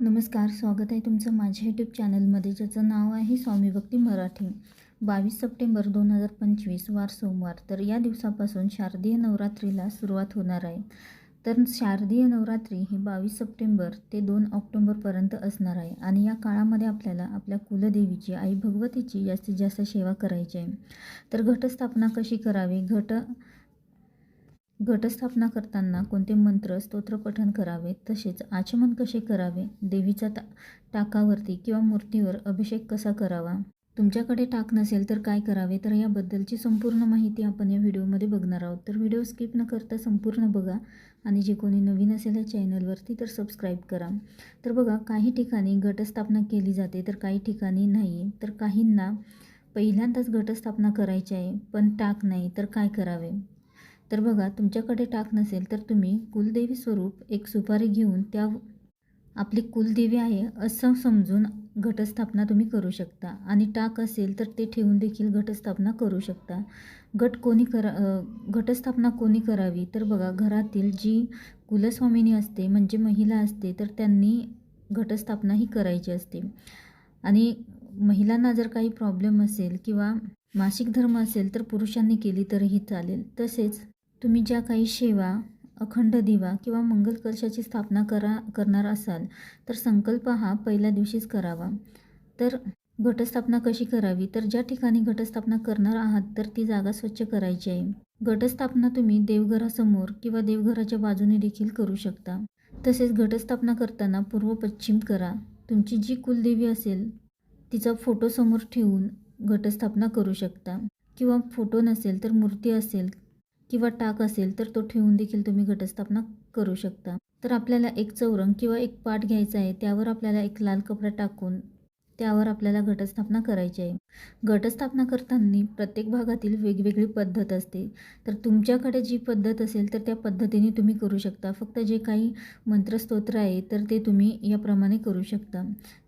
नमस्कार स्वागत आहे तुमचं माझ्या यूट्यूब चॅनलमध्ये ज्याचं नाव आहे स्वामी भक्ती मराठी. बावीस सप्टेंबर दोन हजार पंचवीस वार सोमवार. तर या दिवसापासून शारदीय नवरात्रीला सुरुवात होणार आहे. तर शारदीय नवरात्री ही बावीस सप्टेंबर ते दोन ऑक्टोंबरपर्यंत असणार आहे. आणि या काळामध्ये आपल्याला आपल्या कुलदेवीची आई भगवतीची जास्तीत जास्त सेवा करायची आहे. तर घटस्थापना कशी करावी? घट घटस्थापना करताना कोणते मंत्र स्तोत्र पठण करावे? तसेच आचमन कसे करावे? देवीच्या ता टाकावरती किंवा मूर्तीवर अभिषेक कसा करावा? तुमच्याकडे टाक नसेल तर काय करावे? तर याबद्दलची संपूर्ण माहिती आपण या व्हिडिओमध्ये बघणार आहोत. तर व्हिडिओ स्किप न करता संपूर्ण बघा आणि जे कोणी नवीन असेल या चॅनलवरती तर सबस्क्राईब करा. तर बघा काही ठिकाणी घटस्थापना केली जाते तर काही ठिकाणी नाही. तर काहींना पहिल्यांदाच घटस्थापना करायची आहे पण टाक नाही तर काय करावे? तर बघा तुमच्याकडे टाक नसेल तर तुम्ही कुलदेवी स्वरूप एक सुपारी घेऊन त्या आपली कुलदेवी आहे असं समजून घटस्थापना तुम्ही करू शकता. आणि टाक असेल तर ते ठेवून देखील घटस्थापना करू शकता. गट कोणी करा घटस्थापना कोणी करावी? तर बघा घरातील जी कुलस्वामिनी असते म्हणजे महिला असते तर त्यांनी घटस्थापना ही करायची असते. आणि महिलांना जर काही प्रॉब्लेम असेल किंवा मासिक धर्म असेल तर पुरुषांनी केली तरीही चालेल. तसेच तुम्ही ज्या काही सेवा अखंड दिवा किंवा मंगल कलशाची स्थापना करा करणार असाल तर संकल्प हा पहिल्या दिवशीच करावा. तर घटस्थापना कशी करावी? तर ज्या ठिकाणी घटस्थापना करणार आहात तर ती जागा स्वच्छ करायची आहे. घटस्थापना तुम्ही देवघरासमोर किंवा देवघराच्या बाजूने देखील करू शकता. तसेच घटस्थापना करताना पूर्व पश्चिम करा. तुमची जी कुलदेवी असेल तिचा फोटो समोर ठेवून घटस्थापना करू शकता. किंवा फोटो नसेल तर मूर्ती असेल किंवा टाक असेल तर तो ठेवून देखील तुम्ही घटस्थापना करू शकता. तर आपल्याला एक चौरंग किंवा एक पाट घ्यायचा आहे त्यावर आपल्याला एक लाल कपडा टाकून त्यावर आपल्याला घटस्थापना करायची आहे. घटस्थापना करताना प्रत्येक भागातील वेगवेगळी पद्धत असते. तर तुमच्याकडे जी पद्धत असेल तर त्या पद्धतीने तुम्ही करू शकता. फक्त जे काही मंत्रस्तोत्र आहे तर ते तुम्ही याप्रमाणे करू शकता.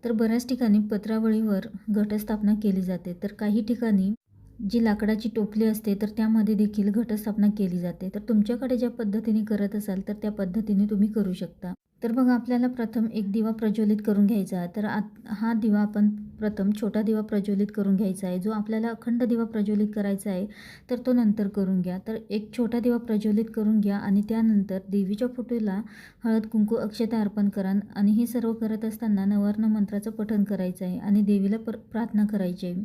तर बऱ्याच ठिकाणी पत्रावळीवर घटस्थापना केली जाते. तर काही ठिकाणी जी लाकडाची टोपली असते तर त्यामध्ये देखील घटस्थापना केली जाते. तर तुमच्याकडे ज्या पद्धतीने करत असाल तर त्या पद्धतीने तुम्ही करू शकता. तर बघा आपल्याला प्रथम एक दिवा प्रज्वलित करून घ्यायचा आहे. तर आत हा दिवा आपण प्रथम छोटा दिवा प्रज्वलित करून घ्यायचा आहे. जो आपल्याला अखंड दिवा प्रज्वलित करायचा आहे तर तो नंतर करून घ्या. तर एक छोटा दिवा प्रज्वलित करून घ्या आणि त्यानंतर देवीच्या फोटोला हळद कुंकू अक्षता अर्पण करा आणि हे सर्व करत असताना नवर्ण मंत्राचं पठण करायचं आहे आणि देवीला प्र प्रार्थना करायची आहे.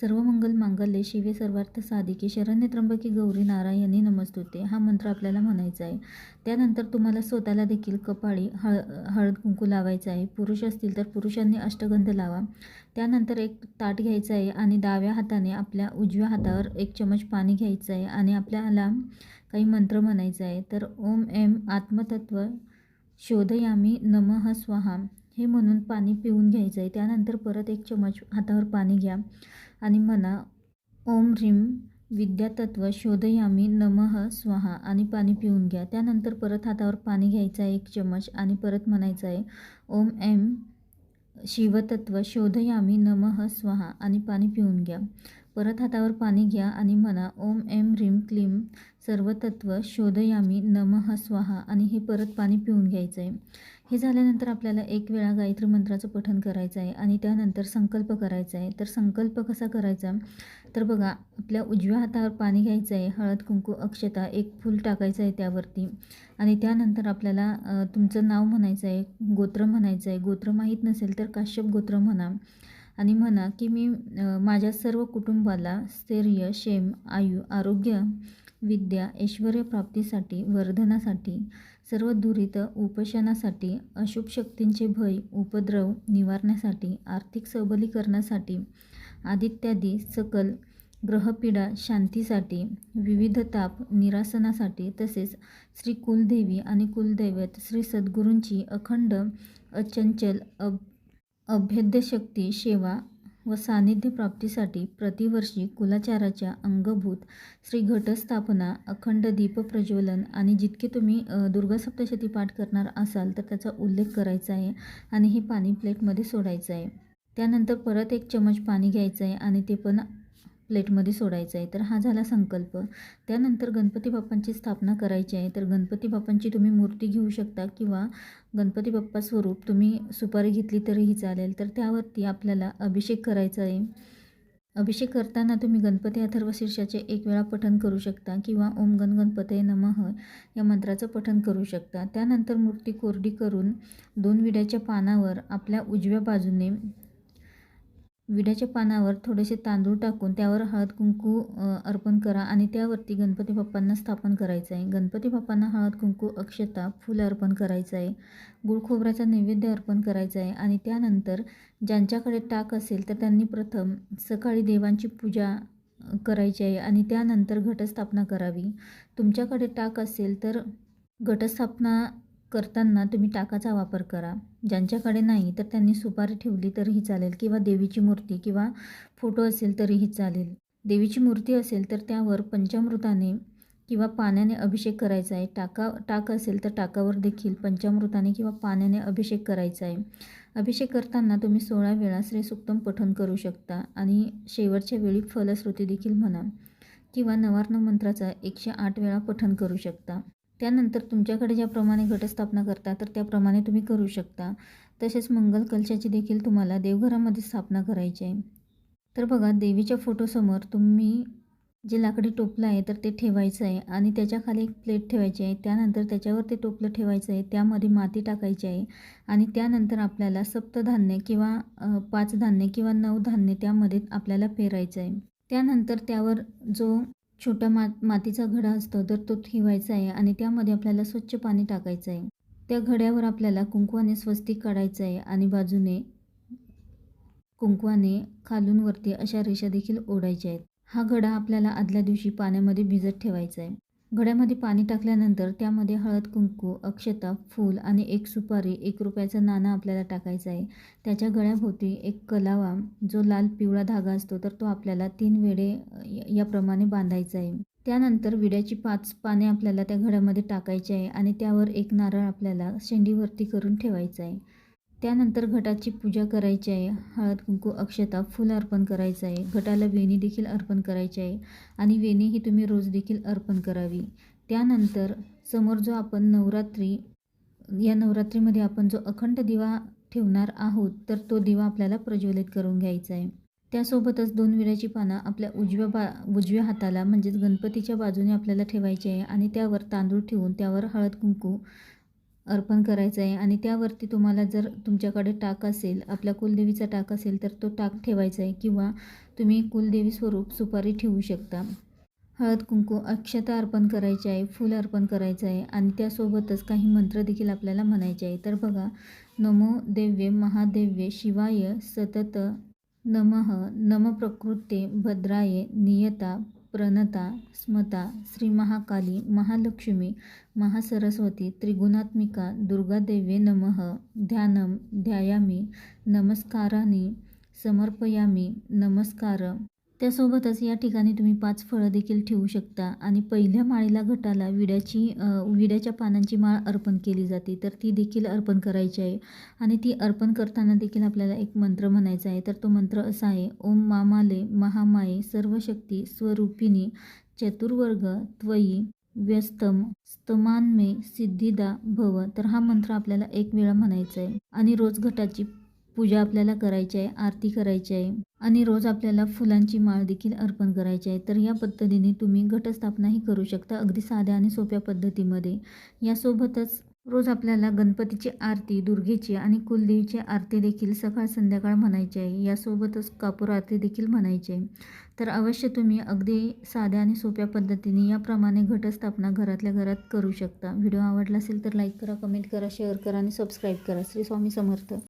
सर्व मंगल मांगल्ये शिवे सर्वार्थ साधिके शरण्य त्र्यंबकी गौरी नारायणी नमस्तुते हा मंत्र आपल्याला म्हणायचा आहे. त्यानंतर तुम्हाला स्वतःला देखील कपाळी हळ हळद कुंकू लावायचं आहे. पुरुष असतील तर पुरुषांनी अष्टगंध लावा. त्यानंतर एक ताट घ्यायचं आहे आणि डाव्या हाताने आपल्या उजव्या हातावर एक चमच पाणी घ्यायचं आहे आणि आपल्याला काही मंत्र म्हणायचं आहे. तर ओम एम आत्मतत्व शोधयामी नमः स्वाहा. हे म्हणून पाणी पिऊन घ्यायचं आहे. त्यानंतर परत एक चमच हातावर पाणी घ्या आणि म्हणा ओम ह्रीम विद्यातत्व शोधयामी नमः स्वाहा आणि पाणी पिऊन घ्या. त्यानंतर परत हातावर पाणी घ्यायचं आहे एक चमच आणि परत म्हणायचं आहे ओम एम शिवतत्व शोधयामी नमः स्वाहा आणि पाणी पिऊन घ्या. परत हातावर पाणी घ्या आणि म्हणा ओम एम ह्रीम क्लीम सर्वतत्व शोधयामी नमः स्वाहा आणि हे परत पाणी पिऊन घ्यायचं आहे हे झाल्यानंतर आपल्याला एक वेळा गायत्री मंत्राचं पठण करायचं आहे आणि त्यानंतर संकल्प करायचा आहे तर संकल्प कसा करायचा? तर बघा आपल्या उजव्या हातावर पाणी घ्यायचं आहे हळद कुंकू अक्षता एक फूल टाकायचं आहे त्यावरती. आणि त्यानंतर आपल्याला तुमचं नाव म्हणायचं आहे गोत्र म्हणायचं आहे गोत्र माहीत नसेल तर काश्यप गोत्र म्हणा. आणि म्हणा की मी माझ्या सर्व कुटुंबाला स्थैर्य क्षेम आयु आरोग्य विद्या ऐश्वर्यप्राप्तीसाठी वर्धनासाठी सर्व दुरित उपोषणासाठी अशुभ शक्तींचे भय उपद्रव निवारण्यासाठी आर्थिक सबलीकरणासाठी आदित्यादी सकल ग्रहपीडा शांतीसाठी विविध ताप निरासनासाठी तसेच श्री कुलदेवी आणि कुलदैवत श्री सद्गुरूंची अखंड अचंचल अब अभेद्य शक्ती सेवा व सानिध्य प्राप्तीसाठी प्रतिवर्षी कुलाचाराच्या अंगभूत श्री घटस्थापना अखंड दीप प्रज्वलन आणि जितके तुम्ही दुर्गा सप्तशती पाठ करणार असाल तर त्याचा उल्लेख करायचा आहे आणि हे पाणी प्लेटमध्ये सोडायचं आहे. त्यानंतर परत एक चमच पाणी घ्यायचं आहे आणि ते पण प्लेटमध्ये सोडायचं आहे. तर हा झाला संकल्प. त्यानंतर गणपती बाप्पांची स्थापना करायची आहे. तर गणपती बाप्पांची तुम्ही मूर्ती घेऊ शकता किंवा गणपती बाप्पा स्वरूप तुम्ही सुपारी घेतली तरीही चालेल. तर त्यावरती आपल्याला अभिषेक करायचा आहे. अभिषेक करताना तुम्ही गणपती अथर्वशीर्षाचे एक वेळा पठण करू शकता किंवा ओम गण गणपतये नमः या मंत्राचं पठण करू शकता. त्यानंतर मूर्ती कोरडी करून दोन विड्याच्या पानावर आपल्या उजव्या बाजूने विड्याच्या पानावर थोडेसे तांदूळ टाकून त्यावर हळद कुंकू अर्पण करा आणि त्यावरती गणपती बाप्पांना स्थापन करायचं आहे. गणपती बाप्पांना हळद कुंकू अक्षता फुल अर्पण करायचं आहे. गुळ खोबऱ्याचा नैवेद्य अर्पण करायचा आहे आणि त्यानंतर ज्यांच्याकडे टाक असेल तर त्यांनी प्रथम सकाळी देवांची पूजा करायची आहे आणि त्यानंतर घटस्थापना करावी. तुमच्याकडे टाक असेल तर घटस्थापना करताना तुम्ही टाकाचा वापर करा. ज्यांच्याकडे नाही तर त्यांनी सुपारी ठेवली तरीही चालेल किंवा देवीची मूर्ती किंवा फोटो असेल तरीही चालेल. देवीची मूर्ती असेल तर त्यावर पंचामृताने किंवा पाण्याने अभिषेक करायचा आहे. टाका टाक असेल तर टाकावर देखील पंचामृताने किंवा पाण्याने अभिषेक करायचा आहे. अभिषेक करताना तुम्ही सोळा वेळा श्रीसुक्तम पठण करू शकता आणि शेवटच्या वेळी फलश्रुती देखील म्हणा किंवा नवार्ण मंत्राचा एकशे आठ वेळा पठण करू शकता. त्यानंतर तुमच्याकडे ज्याप्रमाणे घटस्थापना करता तर त्याप्रमाणे तुम्ही करू शकता. तसेच मंगल कलशाची देखील तुम्हाला देवघरामध्ये स्थापना करायची आहे. तर बघा देवीच्या फोटोसमोर तुम्ही जे लाकडी टोपलं आहे तर ते ठेवायचं आहे आणि त्याच्याखाली एक प्लेट ठेवायची आहे. त्यानंतर त्याच्यावर ते टोपलं ठेवायचं आहे. त्यामध्ये माती टाकायची आहे आणि त्यानंतर आपल्याला सप्तधान्य किंवा पाच धान्य किंवा नऊ धान्य त्यामध्ये आपल्याला पेरायचं आहे. त्यानंतर त्यावर जो छोटा मा मातीचा घडा असतो तर तो ठेवायचा आहे आणि त्यामध्ये आपल्याला स्वच्छ पाणी टाकायचं आहे. त्या घड्यावर आपल्याला कुंकवाने स्वस्तिक काढायचं आहे आणि बाजूने कुंकवाने खालून वरती अशा रेषा देखील ओढायच्या आहेत. हा घडा आपल्याला आदल्या दिवशी पाण्यामध्ये भिजत ठेवायचा आहे. घड्यामध्ये पाणी टाकल्यानंतर त्यामध्ये हळद कुंकू अक्षता फूल आणि एक सुपारी एक रुपयाचं नाणं आपल्याला टाकायचं आहे. त्याच्या गळ्याभोवती एक कलावा जो लाल पिवळा धागा असतो तर तो आपल्याला तीन वेळे याप्रमाणे बांधायचा आहे. त्यानंतर विड्याची पाच पाने आपल्याला त्या घड्यामध्ये टाकायची आहे आणि त्यावर एक नारळ आपल्याला शेंडीवरती करून ठेवायचा आहे. त्यानंतर घटाची पूजा करायची आहे. हळद कुंकू अक्षता फुल अर्पण करायचं आहे. घटाला वेणी देखील अर्पण करायची आहे आणि वेणी ही तुम्ही रोज देखील अर्पण करावी. त्यानंतर समोर जो आपण नवरात्री या नवरात्रीमध्ये आपण जो अखंड दिवा ठेवणार आहोत तर तो दिवा आपल्याला प्रज्वलित करून घ्यायचा आहे. त्यासोबतच दोन विड्याची पानं आपल्या उजव्या बा उजव्या हाताला म्हणजेच गणपतीच्या बाजूने आपल्याला ठेवायची आहे आणि त्यावर तांदूळ ठेवून त्यावर हळद कुंकू अर्पण करायचं आहे आणि त्यावरती तुम्हाला जर तुमच्याकडे टाक असेल आपल्या कुलदेवीचा टाक असेल तर तो टाक ठेवायचा आहे किंवा तुम्ही कुलदेवी स्वरूप सुपारी ठेवू शकता. हळद कुंकू अक्षता अर्पण करायचे आहे फूल अर्पण करायचं आहे आणि त्यासोबतच काही मंत्र देखील आपल्याला म्हणायचे आहे. तर बघा नमो देव्य महादेव्य शिवाय सतत नमः नम प्रकृते भद्राय नियता प्रणता स्मता श्री महाकाली महालक्ष्मी महासरस्वती त्रिगुणात्मिका दुर्गादेवे नमः ध्यानम ध्यायामी नमस्कारानी समर्पयामी नमस्कार। त्यासोबतच या ठिकाणी तुम्ही पाच फळं देखील ठेवू शकता. आणि पहिल्या माळीला घटाला विड्याची विड्याच्या पानांची माळ अर्पण केली जाते. तर ती देखील अर्पण करायची आहे. आणि ती अर्पण करताना देखील आपल्याला एक मंत्र म्हणायचा आहे. तर तो मंत्र असा आहे ओम मामाले महामाये सर्वशक्ती स्वरूपिणी चतुर्वर्ग त्वयी व्यस्तम स्तमान्मे सिद्धिदा भव. तर हा मंत्र आपल्याला एक वेळा म्हणायचा आहे. आणि रोज घटाची पूजा आपल्याला करायची आहे आरती करायची आहे. आणि रोज आपल्याला फुलांची माळ देखील अर्पण करायची आहे. तर या पद्धतीने तुम्ही घटस्थापनाही करू शकता अगदी साध्या आणि सोप्या पद्धतीमध्ये. यासोबतच रोज आपल्याला गणपतीची आरती दुर्गेची आणि कुलदेवीची आरती देखील सकाळ संध्याकाळ म्हणायची आहे. यासोबतच कापूर आरती देखील म्हणायची आहे. तर अवश्य तुम्ही अगदी साध्या आणि सोप्या पद्धतीने याप्रमाणे घटस्थापना घरातल्या घरात करू शकता. व्हिडिओ आवडला असेल तर लाईक करा कमेंट करा शेअर करा आणि सबस्क्राईब करा. श्री स्वामी समर्थ.